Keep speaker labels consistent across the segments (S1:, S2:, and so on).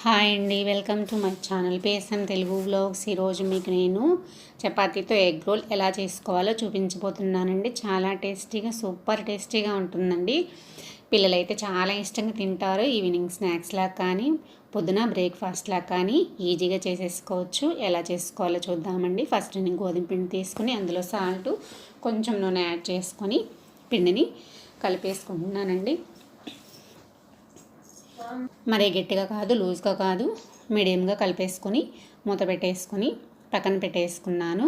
S1: Hi అండి welcome to my channel పేసన్ Telugu vlogs. ఈరోజు మీకు నేను చపాతీతో ఎగ్ రోల్ ఎలా చేసుకోవాలో చూపించబోతున్నానండి. చాలా టేస్టీగా సూపర్ టేస్టీగా ఉంటుందండి. పిల్లలైతే చాలా ఇష్టంగా తింటారు. ఈవినింగ్ స్నాక్స్లా కానీ పొద్దున బ్రేక్ఫాస్ట్లా కానీ ఈజీగా చేసేసుకోవచ్చు. ఎలా చేసుకోవాలో చూద్దామండి. ఫస్ట్ నేను గోధుమ పిండి తీసుకుని అందులో సాల్ట్ కొంచెం నూనె యాడ్ చేసుకొని పిండిని కలిపేసుకుంటున్నానండి. మరీ గట్టిగా కాదు లూజ్గా కాదు. మీడియంగా కలిపేసుకొని మూత పెట్టేసుకొని పక్కన పెట్టేసుకున్నాను.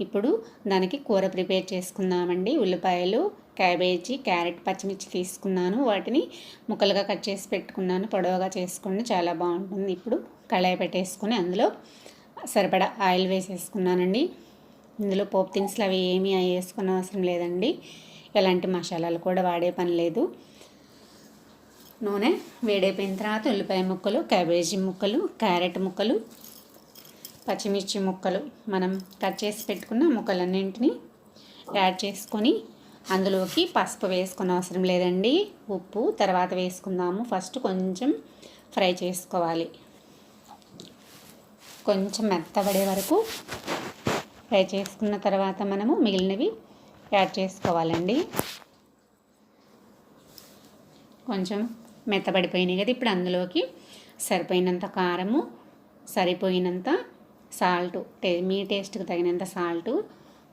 S1: ఇప్పుడు దానికి కూర ప్రిపేర్ చేసుకుందామండి. ఉల్లిపాయలు క్యాబేజీ క్యారెట్ పచ్చిమిర్చి తీసుకున్నాను. వాటిని ముక్కలుగా కట్ చేసి పెట్టుకున్నాను. పొడవుగా చేసుకోండి. చాలా బాగుంటుంది. ఇప్పుడు కళాయి పెట్టేసుకొని అందులో సరిపడా ఆయిల్ వేసేసుకున్నానండి. ఇందులో పోపు దినుసులు అవి ఏమీ వేసుకున్న అవసరం లేదండి. ఎలాంటి మసాలాలు కూడా వాడే పని లేదు. నూనె వేడైపోయిన తర్వాత ఉల్లిపాయ ముక్కలు క్యాబేజీ ముక్కలు క్యారెట్ ముక్కలు పచ్చిమిర్చి ముక్కలు. మనం కట్ చేసి పెట్టుకున్న ముక్కలన్నింటినీ యాడ్ చేసుకొని అందులోకి పసుపు వేసుకున్న అవసరం లేదండి. ఉప్పు తర్వాత వేసుకుందాము. ఫస్ట్ కొంచెం ఫ్రై చేసుకోవాలి. కొంచెం మెత్తబడే వరకు ఫ్రై చేసుకున్న తర్వాత మనము మిగిలినవి యాడ్ చేసుకోవాలండి. కొంచెం మెత్తబడిపోయినాయి కదా ఇప్పుడు అందులోకి సరిపోయినంత కారము సరిపోయినంత సాల్ట్ టే మీ టేస్ట్కి తగినంత సాల్ట్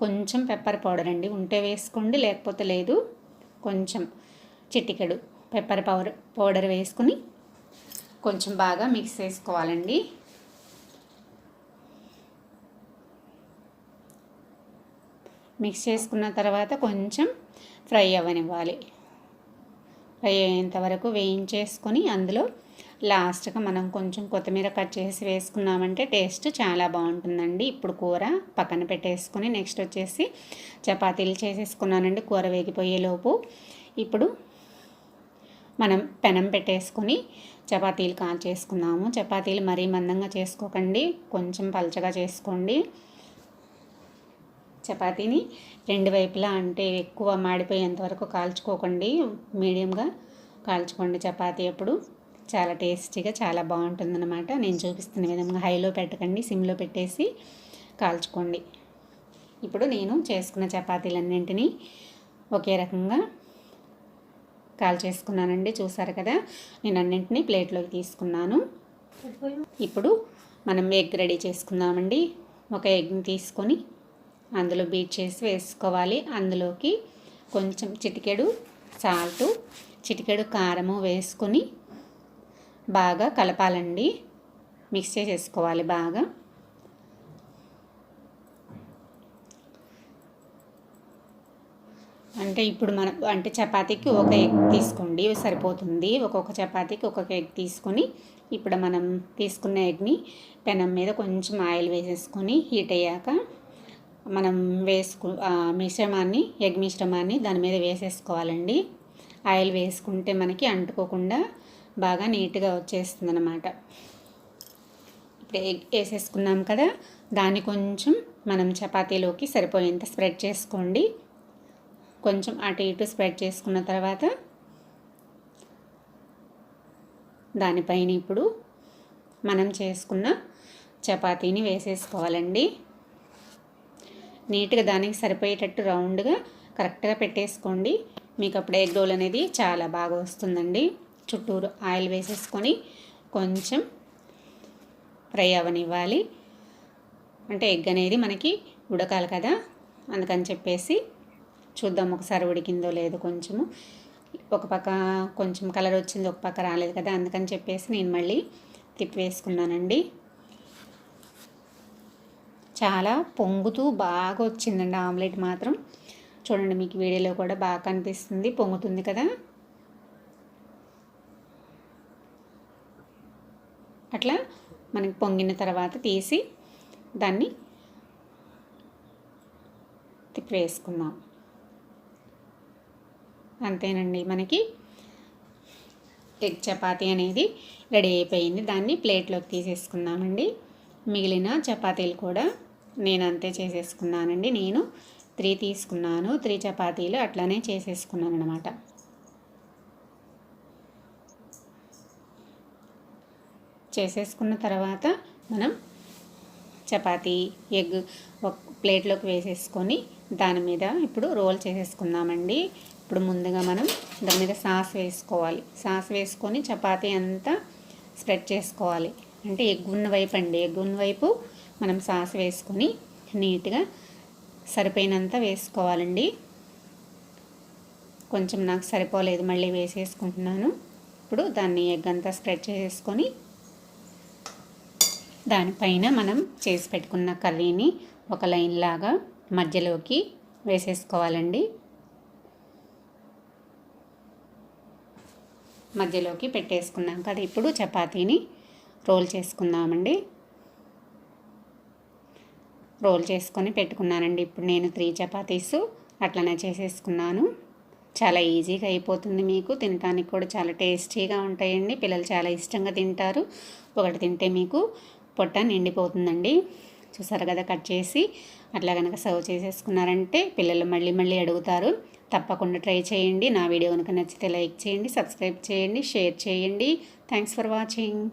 S1: కొంచెం పెప్పర్ పౌడర్ అండి. ఉంటే వేసుకోండి లేకపోతే లేదు కొంచెం చిటికెడు పెప్పర్ పౌడర్ పౌడర్ వేసుకుని కొంచెం బాగా మిక్స్ చేసుకోవాలండి. మిక్స్ చేసుకున్న తర్వాత కొంచెం ఫ్రై అవ్వనివ్వాలి. వరకు వేయించేసుకొని అందులో లాస్ట్గా మనం కొంచెం కొత్తిమీర కట్ చేసి వేసుకున్నామంటే టేస్ట్ చాలా బాగుంటుందండి. ఇప్పుడు కూర పక్కన పెట్టేసుకొని నెక్స్ట్ వచ్చేసి చపాతీలు చేసేసుకున్నానండి కూర వేగిపోయేలోపు ఇప్పుడు మనం పెనం పెట్టేసుకొని చపాతీలు కాల్ చేసుకున్నాము చపాతీలు మరీ మందంగా చేసుకోకండి. కొంచెం పలచగా చేసుకోండి. చపాతీని రెండు వైపులా అంటే ఎక్కువ మాడిపోయేంత వరకు కాల్చుకోకండి మీడియంగా కాల్చుకోండి చపాతీ అప్పుడు. చాలా టేస్టీగా చాలా బాగుంటుందన్నమాట. నేను చూపిస్తున్న విధంగా హైలో పెట్టకండి సిమ్లో పెట్టేసి కాల్చుకోండి. ఇప్పుడు నేను చేసుకున్న చపాతీలన్నింటినీ ఒకే రకంగా కాల్చేసుకున్నానండి. చూసారు కదా నేను అన్నింటినీ ప్లేట్లోకి తీసుకున్నాను. ఇప్పుడు మనం ఎగ్ రెడీ చేసుకుందామండి. ఒక ఎగ్ని తీసుకొని అందులో బీట్ చేసి వేసుకోవాలి. అందులోకి కొంచెం చిటికెడు సాల్టు చిటికెడు కారము వేసుకొని బాగా కలపాలండి. మిక్స్ చేసేసుకోవాలి బాగా. అంటే ఇప్పుడు మనం అంటే చపాతీకి ఒక ఎగ్ తీసుకోండి సరిపోతుంది. ఒక్కొక్క చపాతీకి ఒక్కొక్క ఎగ్ తీసుకొని ఇప్పుడు మనం తీసుకున్న ఎగ్ని పెనం మీద కొంచెం ఆయిల్ వేసేసుకొని హీట్ అయ్యాక మనం వేసుకు మిశ్రమాన్ని ఎగ్ మిశ్రమాన్ని దాని మీద వేసేసుకోవాలండి. ఆయిల్ వేసుకుంటే మనకి అంటుకోకుండా బాగా నీట్గా వచ్చేస్తుంది అనమాట ఇప్పుడు ఎగ్ వేసేసుకున్నాం కదా దాన్ని కొంచెం మనం చపాతీలోకి సరిపోయేంత స్ప్రెడ్ చేసుకోండి. కొంచెం అటు ఇటు స్ప్రెడ్ చేసుకున్న తర్వాత దానిపైన ఇప్పుడు మనం చేసుకున్న చపాతీని వేసేసుకోవాలండి. నీట్గా దానికి సరిపోయేటట్టు రౌండ్గా కరెక్ట్గా పెట్టేసుకోండి. మీకు అప్పుడు ఎగ్ రోల్ అనేది చాలా బాగా వస్తుందండి. చుట్టూరు ఆయిల్ వేసేసుకొని కొంచెం ఫ్రై అవనివ్వాలి. అంటే ఎగ్ అనేది మనకి ఉడకాలి కదా అందుకని చెప్పేసి చూద్దాం ఒకసారి ఉడికిందో లేదో కొంచెము. ఒక పక్క కొంచెం కలర్ వచ్చింది ఒక పక్క రాలేదు కదా అందుకని చెప్పేసి నేను మళ్ళీ తిప్పి వేసుకున్నానండి చాలా పొంగుతూ బాగా వచ్చిందండి ఆమ్లెట్ మాత్రం. చూడండి మీకు వీడియోలో కూడా బాగా కనిపిస్తుంది. పొంగుతుంది కదా? అట్లా మనకి పొంగిన తర్వాత తీసి దాన్ని తిప్పివేసుకుందాం. అంతేనండి. మనకి ఎగ్ చపాతీ అనేది రెడీ అయిపోయింది. దాన్ని ప్లేట్లోకి తీసేసుకుందామండి. మిగిలిన చపాతీలు కూడా నేను అంతే చేసేసుకున్నానండి. నేను త్రీ తీసుకున్నాను. త్రీ చపాతీలు అట్లానే చేసేసుకున్నాను అనమాట చేసేసుకున్న తర్వాత మనం చపాతీ ఎగ్ ఒక ప్లేట్లోకి వేసేసుకొని దాని మీద ఇప్పుడు రోల్ చేసేసుకుందామండి. ఇప్పుడు ముందుగా మనం దాని మీద సాస్ వేసుకోవాలి. సాస్ వేసుకొని చపాతీ అంతా స్ప్రెడ్ చేసుకోవాలి. అంటే ఎగ్గున్న ఉన్న వైపు అండి. ఎగ్గున్న వైపు మనం సాస్ వేసుకొని నీట్గా సరిపోయినంత వేసుకోవాలండి. కొంచెం నాకు సరిపోలేదు మళ్ళీ వేసేసుకుంటున్నాను. ఇప్పుడు దాన్ని ఎగ్ అంతా స్ప్రెడ్ చేసుకొని దానిపైన మనం చేసి పెట్టుకున్న కర్రీని ఒక లైన్ లాగా మధ్యలోకి వేసేసుకోవాలండి. మధ్యలోకి పెట్టేసుకున్నాం కదా ఇప్పుడు చపాతీని రోల్ చేసుకుందామండి. రోల్ చేసుకొని పెట్టుకున్నానండి. ఇప్పుడు నేను త్రీ చపాతీస్ అట్లనే చేసేసుకున్నాను. చాలా ఈజీగా అయిపోతుంది మీకు. తినడానికి కూడా చాలా టేస్టీగా ఉంటాయండి. పిల్లలు చాలా ఇష్టంగా తింటారు. ఒకటి తింటే మీకు పొట్ట నిండిపోతుందండి. చూసారు కదా కట్ చేసి అట్లా కనుక సర్వ్ చేసేసుకున్నారంటే పిల్లలు మళ్ళీ మళ్ళీ అడుగుతారు. తప్పకుండా ట్రై చేయండి. నా వీడియో కనుక నచ్చితే లైక్ చేయండి సబ్స్క్రైబ్ చేయండి షేర్ చేయండి. Thanks for watching.